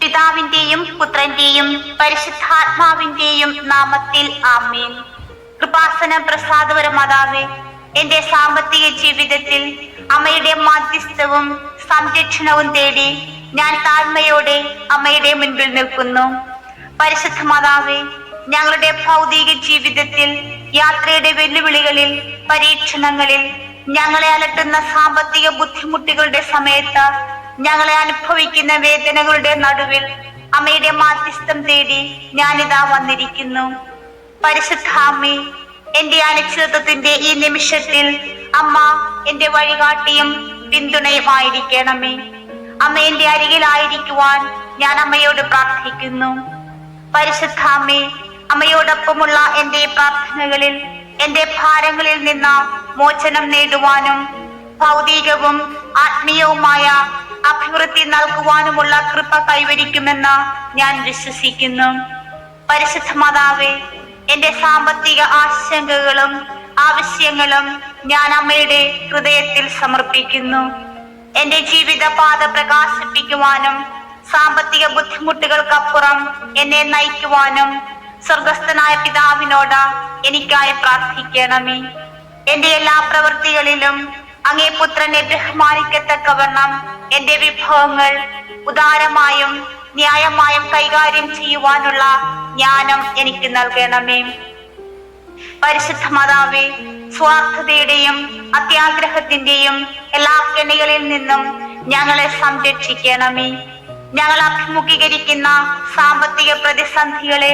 പിതാവിന്റെയും പുത്രന്റെയും പരിശുദ്ധാത്മാവിന്റെയും നാമത്തിൽ ആമേൻ. കൃപാസന പ്രസാദപര മാതാവേ എന്റെ സാമ്പത്തിക ജീവിതത്തിൽ അമ്മയുടെ മാധ്യസ്ഥവും സംരക്ഷണവും തേടി ഞാൻ താഴ്മയോടെ അമ്മയുടെ മുൻപിൽ നിൽക്കുന്നു. പരിശുദ്ധ മാതാവേ ഞങ്ങളുടെ ഭൗതിക ജീവിതത്തിൽ യാത്രയുടെ വെല്ലുവിളികളിൽ പരീക്ഷണങ്ങളിൽ ഞങ്ങളെ അലട്ടുന്ന സാമ്പത്തിക ബുദ്ധിമുട്ടുകളുടെ സമയത്ത് ഞങ്ങളെ അനുഭവിക്കുന്ന വേദനകളുടെ നടുവിൽ അമ്മയുടെ മാധ്യസ്ഥം തേടി ഞാനിതാ വന്നിരിക്കുന്നു. പരിശുദ്ധ അമ്മേ എന്റെ അനിശ്ചിതത്വത്തിന്റെ ഈ നിമിഷത്തിൽ അമ്മ എന്റെ വഴികാട്ടിയും പിന്തുണയുമായിരിക്കണമേ. അമ്മ എന്റെ അരികിലായിരിക്കുവാൻ ഞാൻ അമ്മയോട് പ്രാർത്ഥിക്കുന്നു. പരിശുദ്ധ അമ്മേ അമ്മയോടൊപ്പമുള്ള എന്റെ പ്രാർത്ഥനകളിൽ എന്റെ ഭാരങ്ങളിൽ നിന്ന് മോചനം നേടുവാനും ഭൗതികവും ആത്മീയവുമായ അഭിവൃദ്ധി നൽകുവാനുമുള്ള കൃപ കൈവരിക്കുമെന്ന് ഞാൻ വിശ്വസിക്കുന്നു. പരിശുദ്ധ മാതാവേ എന്റെ സാമ്പത്തിക ആശങ്കകളും ആവശ്യങ്ങളും ഞാൻ അമ്മയുടെ ഹൃദയത്തിൽ സമർപ്പിക്കുന്നു. എന്റെ ജീവിത പാത പ്രകാശിപ്പിക്കുവാനും സാമ്പത്തിക ബുദ്ധിമുട്ടുകൾക്കപ്പുറം എന്നെ നയിക്കുവാനും സ്വർഗസ്ഥനായ പിതാവിനോട് എനിക്കായി പ്രാർത്ഥിക്കണമേ. എന്റെ എല്ലാ പ്രവൃത്തികളിലും അങ്ങേ പുത്രനെ ബഹുമാനിക്കത്തക്കവണ്ണം എന്റെ വിഭവങ്ങൾ ഉദാരമായും ന്യായമായും കൈകാര്യം ചെയ്യുവാനുള്ള ജ്ഞാനം എനിക്ക് നൽകണമേ. പരിശുദ്ധ മാതാവേ സ്വാർത്ഥതയുടെയും അത്യാഗ്രഹത്തിന്റെയും എല്ലാ കെണികളിൽ നിന്നും ഞങ്ങളെ സംരക്ഷിക്കണമേ. ഞങ്ങൾ അഭിമുഖീകരിക്കുന്ന സാമ്പത്തിക പ്രതിസന്ധികളെ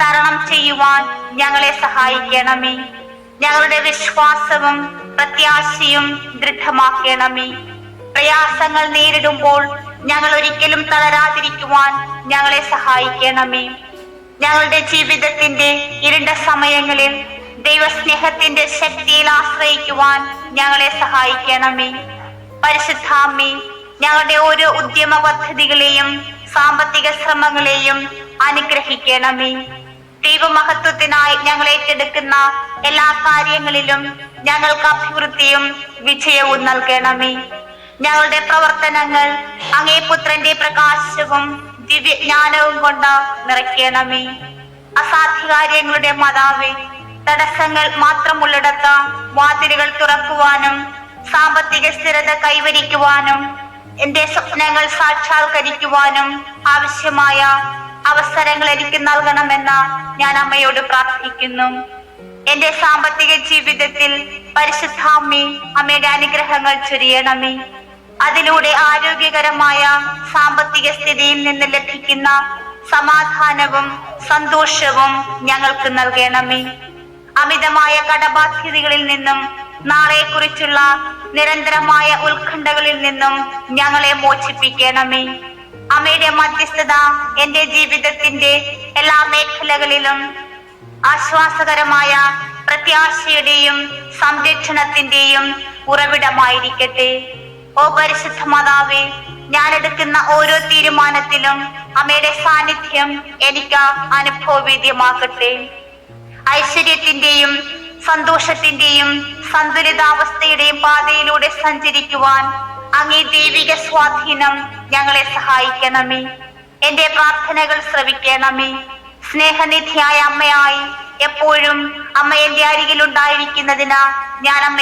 തരണം ചെയ്യുവാൻ ഞങ്ങളെ സഹായിക്കണമേ. ഞങ്ങളുടെ വിശ്വാസവും പ്രത്യാശയും ദൃഢമാക്കണമേ. പ്രയാസങ്ങൾ നേരിടുമ്പോൾ ഞങ്ങൾ ഒരിക്കലും തളരാതിരിക്കുവാൻ ഞങ്ങളെ സഹായിക്കണമേ. ഞങ്ങളുടെ ജീവിതത്തിന്റെ ഇരുണ്ട സമയങ്ങളിൽ ദൈവസ്നേഹത്തിന്റെ ശക്തിയിൽ ആശ്രയിക്കുവാൻ ഞങ്ങളെ സഹായിക്കണമേ. പരിശുദ്ധാമ്മേ ഞങ്ങളുടെ ഓരോ ഉദ്യമ പദ്ധതികളെയും സാമ്പത്തിക ശ്രമങ്ങളെയും അനുഗ്രഹിക്കണമേ. ദൈവമഹത്വത്തിനായി ഞങ്ങൾ ഏറ്റെടുക്കുന്ന എല്ലാ കാര്യങ്ങളിലും ഞങ്ങൾക്ക് അഭിവൃദ്ധിയും വിജയവും നൽകണമേ. ഞങ്ങളുടെ പ്രവർത്തനങ്ങൾ അങ്ങേ പുത്രന്റെ പ്രകാശവും ദിവ്യജ്ഞാനവും കൊണ്ട് നിറയ്ക്കണമേ. അസാധ്യകാര്യങ്ങളുടെ മാതാവേ തടസ്സങ്ങൾ മാത്രമുള്ളിടത്ത് വാതിലുകൾ തുറക്കുവാനും സാമ്പത്തിക സ്ഥിരത കൈവരിക്കുവാനും എന്റെ സ്വപ്നങ്ങൾ സാക്ഷാത്കരിക്കുവാനും ആവശ്യമായ അവസരങ്ങൾ എനിക്ക് നൽകണമെന്ന് ഞാൻ അമ്മയോട് പ്രാർത്ഥിക്കുന്നു. എന്റെ സാമ്പത്തിക ജീവിതത്തിൽ പരിശുദ്ധാമ്മി അമ്മയുടെ അനുഗ്രഹങ്ങൾ ചൊരിയണമേ. അതിലൂടെ ആരോഗ്യകരമായ സാമ്പത്തിക സ്ഥിതിയിൽ നിന്ന് ലഭിക്കുന്ന സമാധാനവും സന്തോഷവും ഞങ്ങൾക്ക് നൽകണമേ. അമിതമായ കടബാധ്യതകളിൽ നിന്നും നാളെക്കുറിച്ചുള്ള നിരന്തരമായ ഉത്കണ്ഠകളിൽ നിന്നും ഞങ്ങളെ മോചിപ്പിക്കണമേ. അമ്മയുടെ മധ്യസ്ഥത എന്റെ ജീവിതത്തിന്റെ എല്ലാ മേഖലകളിലും ആശ്വാസകരമായ പ്രത്യാശയുടെയും സംരക്ഷണത്തിന്റെയും ഉറവിടമായിരിക്കട്ടെ. ഓ പരിശുദ്ധ മാതാവേ ഞാൻ എടുക്കുന്ന ഓരോ തീരുമാനത്തിലും അമ്മയുടെ സാന്നിധ്യം എനിക്ക് അനുഭവവേദ്യമാക്കട്ടെ ഐശ്വര്യത്തിന്റെയും സന്തോഷത്തിന്റെയും സന്തുലിതാവസ്ഥയുടെയും പാതയിലൂടെ സഞ്ചരിക്കുവാൻ അങ്ങേ ദൈവിക സ്വാധീനം ഞങ്ങളെ സഹായിക്കണമേ. എന്റെ പ്രാർത്ഥനകൾ ശ്രവിക്കണമേ. സ്നേഹനിധിയായ അമ്മയായി എപ്പോഴും അമ്മ എന്റെ അരികിൽ ഉണ്ടായിരിക്കുന്നതിന് ഞാൻ അമ്മ